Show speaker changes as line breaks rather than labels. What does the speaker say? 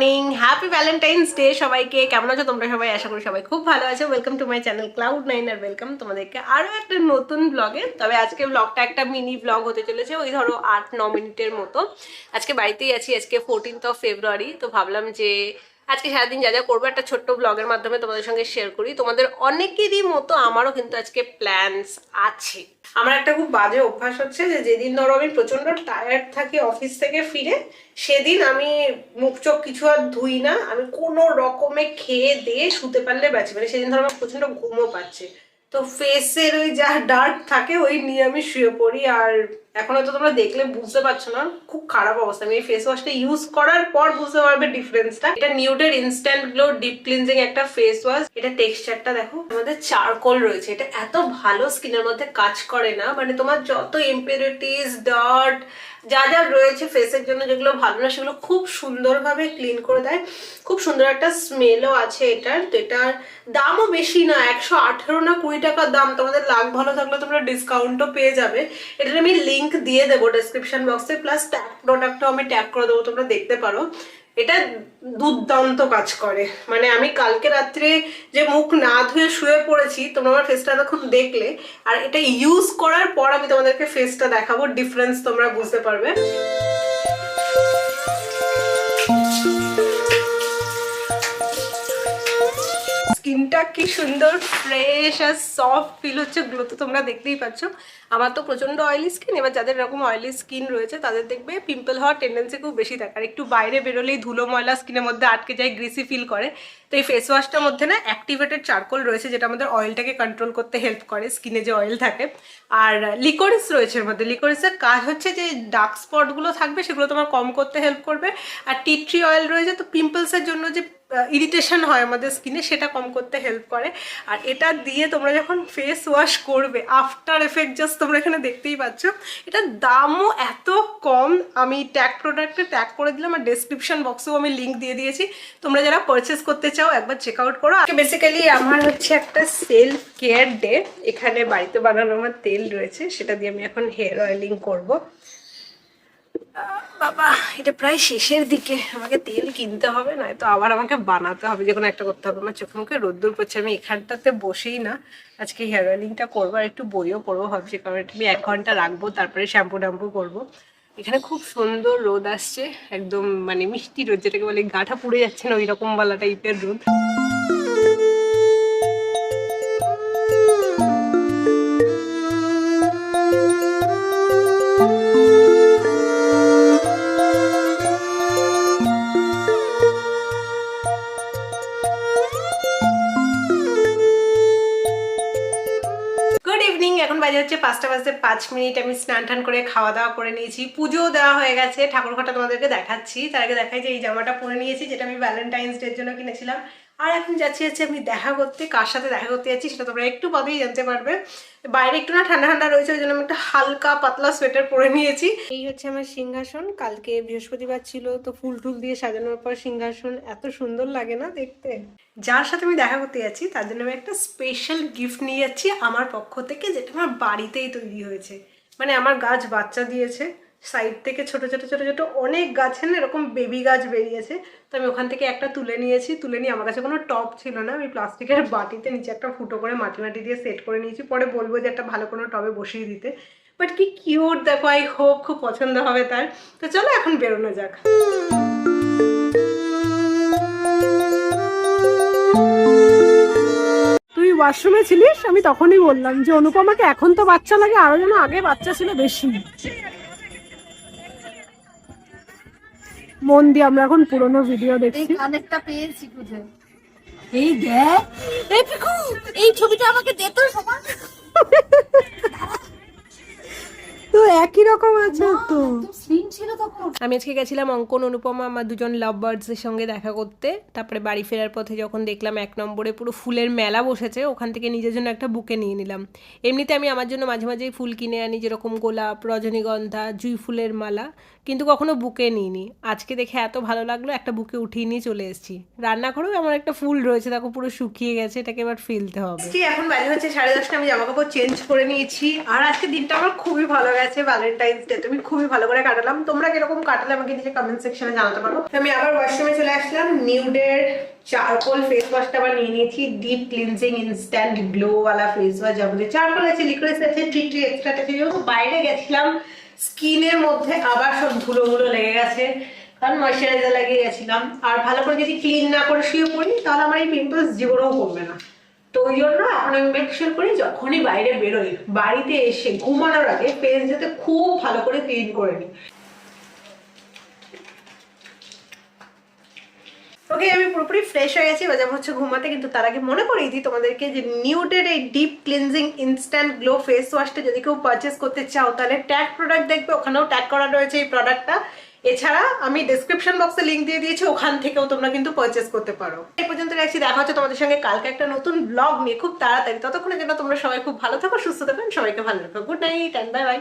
Morning happy Valentine's day সবাইকে। কেমন আছো তোমরা সবাই? আশা করি সবাই খুব ভালো আছো। Welcome to my channel cloud nine R welcome তোমাদেরকে আরও একটা নতুন ব্লগে তবে আজকে ব্লগটা একটা মিনি ব্লগ হতে চলেছে। ওই ধরো আট, ন মিনিটের মতো। আজকে বাড়িতেই আছি। আজকে ফোরটিন্থ অফ ফেব্রুয়ারি তো ভাবলাম যে আজকে সারাদিন যা যা করব, একটা ছোট্ট ব্লগের মাধ্যমে তোমাদের সঙ্গে শেয়ার করি। তোমাদের অনেকেরই মতো আমারও কিন্তু আজকে প্ল্যানস আছে। আমার একটা খুব বাজে অভ্যাস হচ্ছে যে যেদিন ধরো আমি প্রচণ্ড টায়ার্ড থাকি অফিস থেকে ফিরে, সেদিন আমি মুখ চোখ কিছু আর ধুই না। আমি কোনো রকমে খেয়ে দিয়ে শুতে পারলে বাঁচি। মানে সেদিন ধরো আমার প্রচণ্ড ঘুমও পাচ্ছে। তো ফেসের ওই যা ডার্ক থাকে, ওই নিয়ে আমি শুয়ে পড়ি। আর এখন হয়তো তোমরা দেখলে বুঝতে পারছ না, খুব খারাপ অবস্থা। আমি এই ফেস ওয়াশটা ইউজ করার পর বুঝতে পারবে ডিফারেন্সটা এটা নিউটের ইনস্ট্যান্ট গ্লো ডিপ ক্লিনজিং একটা ফেস ওয়াশ এটা টেক্সচারটা দেখো, আমাদের চারকোল রয়েছে। এটা এত ভালো স্কিনের মধ্যে কাজ করে না। মানে তোমার যত ইম্পিউরিটিস ডট যা যা রয়েছে ফেসের জন্য যেগুলো ভালো না, সেগুলো খুব সুন্দরভাবে ক্লিন করে দেয়। খুব সুন্দর একটা স্মেলও আছে এটার। তো এটার দামও বেশি না, একশো আঠেরো না কুড়ি টাকার দাম। তোমাদের লাগ ভালো থাকলে তোমরা ডিসকাউন্টও পেয়ে যাবে। এটার আমি লিঙ্ক দিয়ে দেবো ডেসক্রিপশন বক্সে প্লাস ট্যাগ প্রোডাক্টও আমি ট্যাগ করে দেবো, তোমরা দেখতে পারো। এটা দুর্দান্ত কাজ করে। মানে আমি কালকে রাত্রে যে মুখ না ধুয়ে শুয়ে পড়েছি, তোমরা আমার ফেসটা এতক্ষণ দেখলে, আর এটা ইউজ করার পর আমি তোমাদেরকে ফেসটা দেখাবো ডিফারেন্স তোমরা বুঝতে পারবে। স্কিনটা কি সুন্দর ফ্রেশ আর সফট ফিল হচ্ছে গ্লো তো তোমরা দেখতেই পাচ্ছ। আমার তো প্রচণ্ড অয়েলি স্কিন এবার যাদের এরকম অয়েলি স্কিন রয়েছে, তাদের দেখবে পিম্পল হওয়ার টেন্ডেন্সি খুব বেশি থাকে। আর একটু বাইরে বেরোলেই ধুলো ময়লা স্কিনের মধ্যে আটকে যায় গ্রিসি ফিল করে। তো এই ফেস ওয়াশটার মধ্যে না অ্যাক্টিভেটেড চারকোল রয়েছে, যেটা আমাদের অয়েলটাকে কন্ট্রোল করতে হেল্প করে স্কিনে যে অয়েল থাকে। আর লিকোরিস রয়েছে এর মধ্যে। লিকোরিসের কাজ হচ্ছে যে ডার্ক স্পটগুলো থাকবে, সেগুলো তোমার কম করতে হেল্প করবে। আর টি ট্রি অয়েল রয়েছে, তো পিম্পলসের জন্য যে ইরিটেশন হয় আমাদের স্কিনে সেটা কম করতে হেল্প করে। আর এটা দিয়ে তোমরা যখন ফেস ওয়াশ করবে আফটার এফেক্ট জাস্ট তোমরা এখানে দেখতেই পাচ্ছ, এটার দামও এত কম। আমি ট্যাগ প্রোডাক্টে ট্যাগ করে দিলাম আর ডেসক্রিপশন বক্সেও আমি লিঙ্ক দিয়ে দিয়েছি। তোমরা যারা পারচেস করতে চাও, একবার চেক আউট করো। বেসিক্যালি আমার হচ্ছে একটা সেলফ কেয়ার ডে এখানে বাড়িতে বানানো আমার তেল রয়েছে, সেটা দিয়ে আমি এখন হেয়ার অয়েলিং করব। বাবা, এটা প্রায় শেষের দিকে। আমাকে তেল কিনতে হবে, নয়তো আবার আমাকে বানাতে হবে যে কোনো একটা করতে হবে। আমার চোখে মুখে রোদ্দুর পড়ছে, আমি এখানটাতে বসেই না। আজকে হেয়ার অয়েলিংটা করব, আর একটু বইও পড়ব ভাবছি, কারণ আমি এক ঘণ্টা রাখব, তারপরে শ্যাম্পু ট্যাম্পু করব। এখানে খুব সুন্দর রোদ আসছে, একদম মানে মিষ্টি রোদ, যেটাকে বলে গাঠা পুড়ে যাচ্ছে না ওই রকম বালা টাইপের রোদ। বাজে হচ্ছে পাঁচটা বাজতে পাঁচ মিনিট আমি স্নান টান করে খাওয়া দাওয়া করে নিয়েছি। পুজোও দেওয়া হয়ে গেছে ঠাকুর ঘরটা তোমাদেরকে দেখাচ্ছি। তার আগে দেখাই যে এই জামাটা পরে নিয়েছি, যেটা আমি ভ্যালেন্টাইন্স ডের জন্য কিনেছিলাম। আর এখন যাচ্ছি যাচ্ছি আমি দেখা করতে, কার সাথে দেখা করতে যাচ্ছি সেটা তোমরা একটু বাদেই জানতে পারবে। বাইরে একটু না ঠান্ডা ঠান্ডা রয়েছে, ওই জন্য আমি একটা হালকা পাতলা সোয়েটার পরে নিয়েছি। এই হচ্ছে আমার সিংহাসন, কালকে বৃহস্পতিবার ছিল, তো ফুল টুল দিয়ে সাজানোর পর সিংহাসন এত সুন্দর লাগে না দেখতে। যার সাথে আমি দেখা করতে যাচ্ছি, তার জন্য আমি একটা স্পেশাল গিফট নিয়ে যাচ্ছি আমার পক্ষ থেকে, যেটা আমার বাড়িতেই তৈরি হয়েছে। মানে আমার গাছ বাচ্চা দিয়েছে। সাইড থেকে ছোট ছোট ছোট ছোট অনেক গাছে না এরকম বেবি গাছ বেরিয়েছে। তো আমি ওখান থেকে একটা তুলে নিয়েছি। তুলে নিয়ে আমার কাছে কোনো টপ ছিল না। আমি প্লাস্টিকের বাটিতে নিচে একটা ফুটো করে মাটি মাটি দিয়ে সেট করে নিয়েছি। পরে বলব যে একটা ভালো কোনো টবে বসিয়ে দিতে। বাট কি কিউট দেখো আই হোপ খুব পছন্দ হবে তার। তো চলো এখন বেরোনো যাক।
তুই ওয়াশরুমে ছিলিস? আমি তখনই বললাম যে, অনুপমাকে এখন তো বাচ্চা লাগে, আরও যেন আগে বাচ্চা ছিল বেশি। মন দিয়ে আমরা এখন পুরোনো ভিডিও
এই
দেখছি
অনেকটা পেয়েছি খুঁজে। এই দেখ এই পিকু এই ছবিটা আমাকে দে তো সবার।
একই রকম আছে তো।
স্লিম ছিল তখন।
আমি আজকে গেছিলাম অঙ্কন অনুপমা আমার দুজন লাভ বার্ডসের সঙ্গে দেখা করতে। তারপরে বাড়ি ফেরার পথে যখন দেখলাম এক নম্বরে পুরো ফুলের মেলা বসেছে ওখান থেকে নিজের জন্য একটা বুকে নিয়ে নিলাম। এমনিতে আমি আমার জন্য মাঝে মাঝেই ফুল কিনে আনি যেরকম গোলাপ রজনীগন্ধা জুই ফুলের মালা কিন্তু কখনো বুকে নিইনি। আজকে দেখে এত ভালো লাগল একটা বুকে উঠিয়ে নিয়ে চলে এসেছি। রান্নাঘরেও আমার একটা ফুল রয়েছে দেখো পুরো শুকিয়ে গেছে এটাকে এবার ফেলতে হবে। এখন বাজে হচ্ছে সাড়ে দশটা আমি জামা কাপড় চেঞ্জ করে নিয়েছি। আর আজকে দিনটা আমার খুবই ভালো গেছে। গেছে ভ্যালেন্টাইন্স ডে তুমি খুবই ভালো করে কাটালাম। তোমরা কীরকম কাটালে আমাকে নিচে কমেন্ট সেকশনে জানাতে পারো। আমি আবার ওয়াশরুমে চলে আসলাম। নিউডের চারকোল ফেস ওয়াশটা আবার নিয়ে নিয়েছি। ডিপ ক্লিনজিং ইনস্ট্যান্ট গ্লো ওয়ালা ফেস ওয়াশ মধ্যে চারকোল আছে লিকুইড আছে ট্রি ট্রি এক্সট্রা আছে যেহেতু বাইরে গেছিলাম স্কিনের মধ্যে আবার সব ধুলো ধুলো লেগে গেছে। কারণ ময়শ্চারাইজার লাগিয়ে গেছিলাম। আর ভালো করে যদি ক্লিন না করে শুয়ে পড়ি, তাহলে আমার এই পিম্পলস জীবনেও কমবে না। তো ওই জন্য এখন আমি মেক শিওর করি যখনই বাইরে বেরোই, বাড়িতে এসে ঘুমানোর আগে ফেস যাতে খুব ভালো করে ক্লিন করে নিই। ওকে আমি পুরোপুরি ফ্রেশ হয়ে গেছি বাজার হচ্ছে ঘুমাতে, কিন্তু তার আগে মনে করিয়ে দিই তোমাদেরকে যে নিউটের এই deep cleansing instant glow face ওয়াশটা যদি কেউ পারচেস করতে চাও, তাহলে ট্যাগ প্রোডাক্ট দেখবে, ওখানেও ট্যাগ করা রয়েছে এই প্রোডাক্টটা এছাড়া আমি ডিসক্রিপশন বক্সে লিঙ্ক দিয়ে দিয়েছি, ওখান থেকেও তোমরা কিন্তু পারচেস করতে পারো। এই পর্যন্ত রাখছি, দেখা হচ্ছে তোমাদের সঙ্গে কালকে একটা নতুন ব্লগ নিয়ে। খুব তাড়াতাড়ি ততক্ষণে যেন তোমরা সবাই খুব ভালো থাকো, সুস্থ থাকবেন সবাইকে ভালো রাখো good night and bye bye